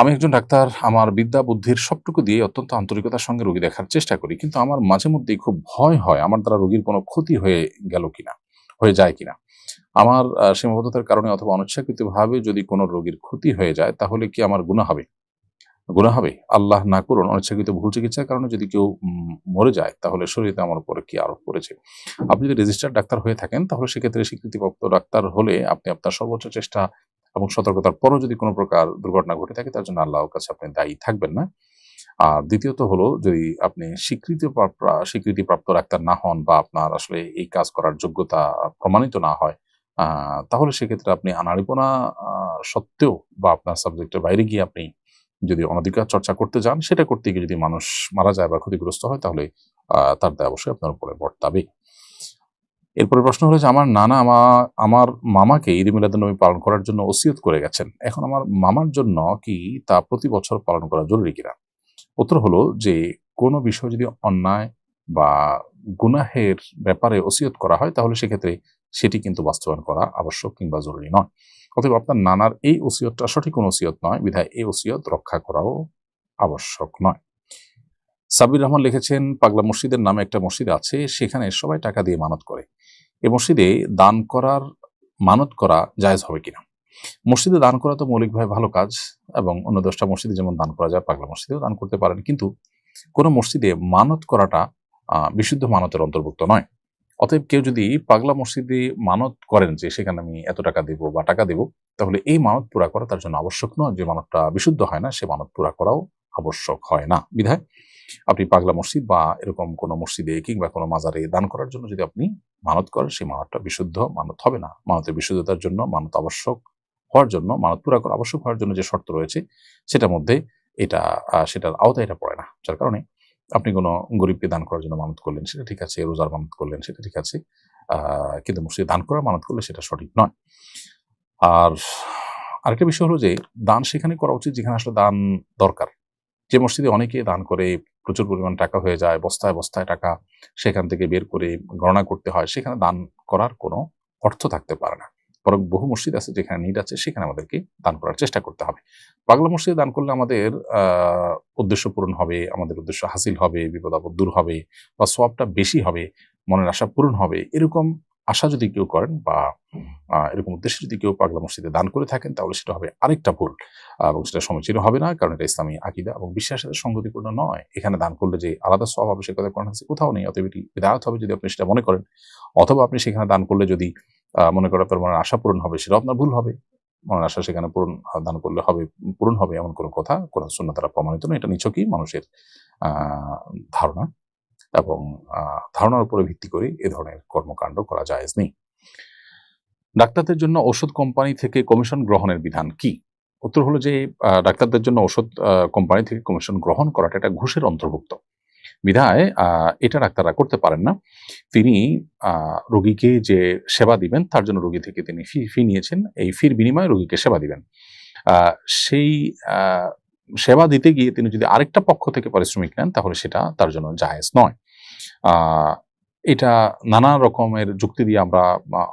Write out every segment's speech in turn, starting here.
আমি একজন ডাক্তার, আমার বিদ্যা বুদ্ধির সবটুকু দিয়ে অত্যন্ত আন্তরিকতার সঙ্গে রোগী দেখার চেষ্টা করি, কিন্তু আমার মাঝে মধ্যেই খুব ভয় হয় আমার দ্বারা রোগীর কোনো ক্ষতি হয়ে গেল কিনা, হয়ে যায় কিনা। আমার সীমাবদ্ধতার কারণে অথবা অনিচ্ছাকৃতভাবে যদি কোনো রোগীর ক্ষতি হয়ে যায়, তাহলে কি আমার গুণা হবে? গুণা হবে? আল্লাহ না করুন, অনিচ্ছাকৃত ভুল চিকিৎসার কারণে যদি কেউ মরে যায়, তাহলে শরীরে আমার উপরে কি আরোপ করেছে? আপনি যদি রেজিস্টার্ড ডাক্তার হয়ে থাকেন, তাহলে সেক্ষেত্রে স্বীকৃতিপ্রাপ্ত ডাক্তার হলে আপনি আপনার সর্বোচ্চ চেষ্টা এবং সতর্কতার পরও যদি কোনো প্রকার দুর্ঘটনা ঘটে থাকে, তার জন্য আল্লাহর কাছে আপনি দায়ী থাকবেন না। আর দ্বিতীয়ত হলো, যদি আপনি স্বীকৃতি স্বীকৃতিপ্রাপ্ত ডাক্তার না হন বা আপনার আসলে এই কাজ করার যোগ্যতা প্রমাণিত না হয় তাহলে সেক্ষেত্রে আপনি আনাড়িপনা সত্ত্বেও বা আপনার সাবজেক্টের বাইরে গিয়ে আপনি যদি অনধিকার চর্চা করতে যান, সেটা করতে গিয়ে যদি মানুষ মারা যায় বা ক্ষতিগ্রস্ত হয়, তাহলে তার দায় অবশ্যই আপনার উপরে বর্তাবে এরপরে প্রশ্ন হলো যে আমার নানা আমা আমার মামাকে ঈদ মিলাদুন্নবী পালন করার জন্য ওসিয়ত করে গেছেন। এখন আমার মামার জন্য কি তা প্রতি বছর পালন করা জরুরি কিনা? উত্তর হলো যে কোনো বিষয় যদি অন্যায় বা গুনাহের ব্যাপারে ওসিয়ত করা হয়, তাহলে সেক্ষেত্রে সেটি কিন্তু বাস্তবায়ন করা আবশ্যক কিংবা জরুরি নয়। অতএব আপনার নানার এই ওসিয়তটা সঠিক কোনো ওসিয়ত নয়, বিধায় এই ওসিয়ত রক্ষা করাও আবশ্যক নয়। সাবির রহমান লিখেছেন, পাগলা মসজিদের নামে একটা মসজিদ আছে, সেখানে সবাই টাকা দিয়ে মানত করে। এ মসজিদে দান করার, মানত করা জায়েজ হবে কিনা? মসজিদে দান করা তো মৌলিকভাবে ভালো কাজ, এবং অন্য দশটা মসজিদে যেমন দান করা যায়, পাগলা মসজিদেও দান করতে পারেন, কিন্তু কোনো মসজিদে মানত করাটা বিশুদ্ধ মানতের অন্তর্ভুক্ত নয়। অতএব কেউ যদি পাগলা মসজিদে মানত করেন যে, সেখানে আমি এত টাকা দেব বা টাকা দেব, তাহলে এই মানত পুরা করা তার জন্য আবশ্যক নয়। যে মানতটা বিশুদ্ধ হয় না, সে মানত পুরা করাও আবশ্যক হয় না। বিধায় আপনি পাগলা মসজিদ বা এরকম কোনো মসজিদে কিংবা কোনো মাজারে দান করার জন্য যদি আপনি মানত করেন, সেই মানতটা বিশুদ্ধ, মানত হবে না। মানতের বিশুদ্ধতার জন্য, মানত আবশ্যক হওয়ার জন্য, মানত পুরা করা আবশ্যক হওয়ার জন্য যে শর্ত রয়েছে, সেটার মধ্যে এটা সেটার আওতায় এটা পড়ে না। যার কারণে আপনি কোনো গরিবকে দান করার জন্য মানত করলেন, সেটা ঠিক আছে, রোজার মানত করলেন, সেটা ঠিক আছে কিন্তু মসজিদে দান করার মানত করলে সেটা সঠিক নয়। আর আরেকটা বিষয় হলো যে, দান সেখানে করা উচিত যেখানে আসলে দান দরকার। যে মসজিদে অনেকে দান করে, প্রচুর পরিমাণ টাকা হয়ে যায়, বস্তায় বস্তায় টাকা সেখান থেকে বের করে গণনা করতে হয়, সেখানে দান করার কোনো অর্থ থাকতে পারে না। বরং বহু মসজিদ আছে যেখানে নিড আছে, সেখানে আমাদেরকে দান করার চেষ্টা করতে হবে। পাগলা মসজিদে দান করলে আমাদের উদ্দেশ্য পূরণ হবে, আমাদের উদ্দেশ্য হাসিল হবে, বিপদ আপদ দূর হবে বা সবটা বেশি হবে, মনের আশা পূরণ হবে, এরকম আশা যদি কেউ করেন বা এরকম উদ্দেশ্যে যদি কেউ পাগলা মসজিদে দান করে থাকেন, তাহলে সেটা হবে আরেকটা ভুল এবং সেটা সমীচীন হবে না, কারণ এটা ইসলামী আকিদা এবং বিশ্বাসের সাথে সঙ্গতিপূর্ণ নয়। এখানে দান করলে যে আলাদা সব কথা হাদিসে কোথাও নেই, অতএব এটি বিদায়ত হবে যদি আপনি সেটা মনে করেন। অথবা আপনি সেখানে দান করলে যদি মনে করেন আপনার মনের আশা পূরণ হবে সেটা আপনার ভুল হবে। মনের আশা সেখানে পূরণ, দান করলে হবে, পূরণ হবে এমন কোনো কথা কোরআন শূন্য তারা প্রমাণিত নয়, এটা নিছকই মানুষের ধারণা। এবং ধারণার উপরে ভিত্তি করে এ ধরনের কর্মকাণ্ড করা জায়েজ নেই ডাক্তারদের জন্য ওষুধ কোম্পানি থেকে কমিশন গ্রহণের বিধান কি? উত্তর হলো যে ডাক্তারদের জন্য ওষুধ কোম্পানি থেকে কমিশন গ্রহণ করাটা এটা ঘুষের অন্তর্ভুক্ত। বিধায় এটা ডাক্তাররা করতে পারেন না। তিনি রোগীকে যে সেবা দিবেন, তার জন্য রোগী থেকে তিনি ফি ফি নিয়েছেন। এই ফির বিনিময়ে রোগীকে সেবা দিবেন। সেই সেবা দিতে গিয়ে তিনি যদি আরেকটা পক্ষ থেকে পারিশ্রমিক নেন তাহলে সেটা তার জন্য জায়েজ নয়। এটা নানা রকমের যুক্তি দিয়ে আমরা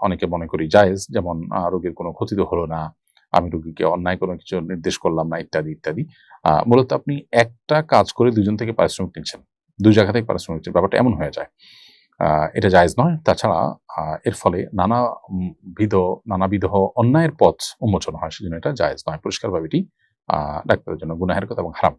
অনেকে মনে করি জায়েজ যেমন রোগীর কোনো ক্ষতি তো হলো না আমি রোগীকে অন্যায় কোনো কিছু নির্দেশ করলাম না ইত্যাদি ইত্যাদি। মূলত আপনি একটা কাজ করে দুজন থেকে পারিশ্রমিক নিচ্ছেন দুই জায়গা থেকে পারিশ্রমিক নিচ্ছেন ব্যাপারটা এমন হয়ে যায়। এটা জায়েজ নয়। তাছাড়া এর ফলে নানা উম, বিধ নানাবিধ অন্যায়ের পথ উন্মোচন হয় সেজন্য এটা জায়েজ নয়। পরিষ্কারভাবে এটি ডাক্তারের জন্য গুনাহের কথা এবং হারাম।